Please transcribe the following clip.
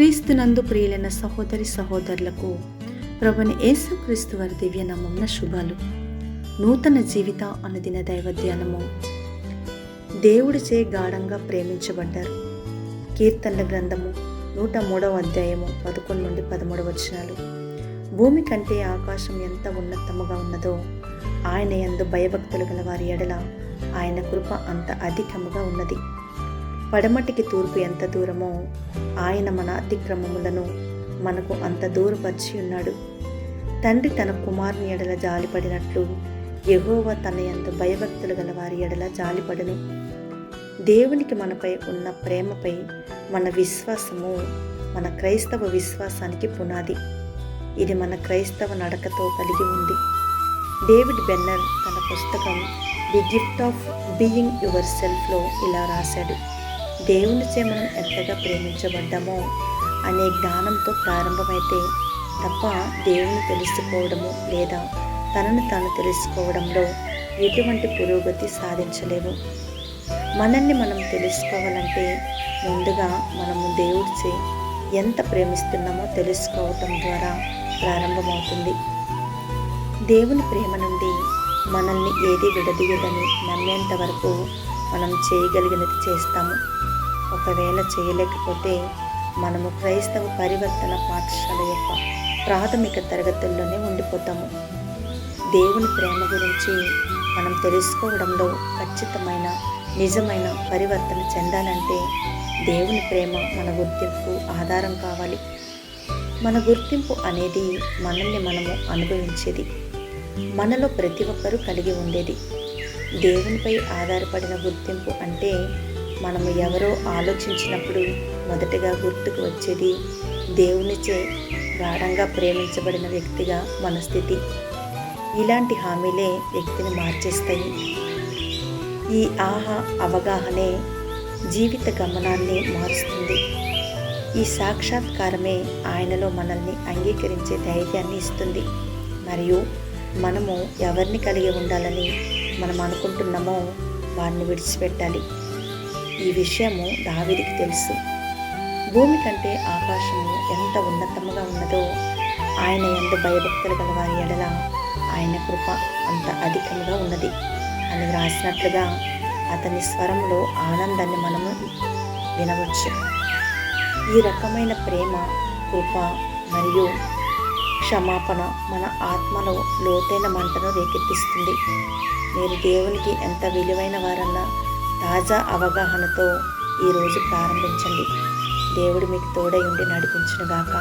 క్రీస్తునందు ప్రియులైన సహోదరి సహోదరులకు ప్రభుని యేసుక్రీస్తు వారి దివ్య నామమున శుభాలు. నూతన జీవిత అనుదిన దైవ ధ్యానము దేవుడిచే గాఢంగా ప్రేమించబడ్డారు. కీర్తనల గ్రంథము నూట మూడవ అధ్యాయము పదకొండు నుండి పదమూడవ వచనాలు. భూమి కంటే ఆకాశం ఎంత ఉన్నతముగా ఉన్నదో ఆయన ఎందు భయభక్తులు గల వారి ఎడల ఆయన కృప అంత అధికముగా ఉన్నది. పడమటికి తూర్పు ఎంత దూరమో ఆయన మన అతిక్రమములను మనకు అంత దూరపరిచి ఉన్నాడు. తండ్రి తన కుమారుని ఎడల జాలిపడినట్లు యెహోవా తన ఎంత భయభక్తులు గల వారి ఎడల జాలిపడను. దేవునికి మనపై ఉన్న ప్రేమపై మన విశ్వాసము మన క్రైస్తవ విశ్వాసానికి పునాది. ఇది మన క్రైస్తవ నడకతో కలిగి ఉంది. డేవిడ్ బెన్నర్ తన పుస్తకం the gift of being your సెల్ఫ్లో ఇలా రాశాడు. దేవునిచే మనం ఎంతగా ప్రేమించబడ్డామో అనే జ్ఞానంతో ప్రారంభమైతే తప్ప దేవుని తెలుసుకోవడము లేదా తనను తాను తెలుసుకోవడంలో ఎటువంటి పురోగతి సాధించలేము. మనల్ని మనం తెలుసుకోవాలంటే ముందుగా మనము దేవుడిచే ఎంత ప్రేమిస్తున్నామో తెలుసుకోవటం ద్వారా ప్రారంభమవుతుంది. దేవుని ప్రేమ నుండి మనల్ని ఏది విడదీయదని నమ్మేంత వరకు మనం చేయగలిగినది చేస్తాము. ఒకవేళ చేయలేకపోతే మనము క్రైస్తవ పరివర్తన పాఠశాల యొక్క ప్రాథమిక తరగతుల్లోనే ఉండిపోతాము. దేవుని ప్రేమ గురించి మనం తెలుసుకోవడంలో ఖచ్చితమైన నిజమైన పరివర్తన చెందాలంటే దేవుని ప్రేమ మన గుర్తింపు ఆధారం కావాలి. మన గుర్తింపు అనేది మనల్ని మనము అనుభవించేది. మనలో ప్రతి ఒక్కరూ కలిగి ఉండేది. దేవునిపై ఆధారపడిన గుర్తింపు అంటే మనం ఎవరో ఆలోచించినప్పుడు మొదటగా గుర్తుకు వచ్చేది దేవునిచే గాఢంగా ప్రేమించబడిన వ్యక్తిగా మన స్థితి. ఇలాంటి హామీలే వ్యక్తిని మార్చేస్తాయి. ఈ ఆహా అవగాహనే జీవిత గమనాన్ని మారుస్తుంది. ఈ సాక్షాత్కారమే ఆయనలో మనల్ని అంగీకరించే ధైర్యాన్ని ఇస్తుంది. మరియు మనము ఎవరిని కలిగి ఉండాలని మనం అనుకుంటున్నామో వారిని విడిచిపెట్టాలి. ఈ విషయము దావిదికి తెలుసు. భూమి కంటే ఆకాశము ఎంత ఉన్నతముగా ఉన్నదో ఆయన ఎంత భయభక్తులు గల వారి ఎడల ఆయన కృప అంత అధికంగా ఉన్నది అని వ్రాసినట్లుగా అతని స్వరంలో ఆనందాన్ని మనము వినవచ్చు. ఈ రకమైన ప్రేమ కృప మరియు క్షమాపణ మన ఆత్మలో లోతైన మంటను రేకెత్తిస్తుంది. మీరు దేవునికి ఎంత విలువైన వారన్నా తాజా అవగాహనతో ఈరోజు ప్రారంభించండి. దేవుడు మీకు తోడై ఉండి నడిపించునుగాక.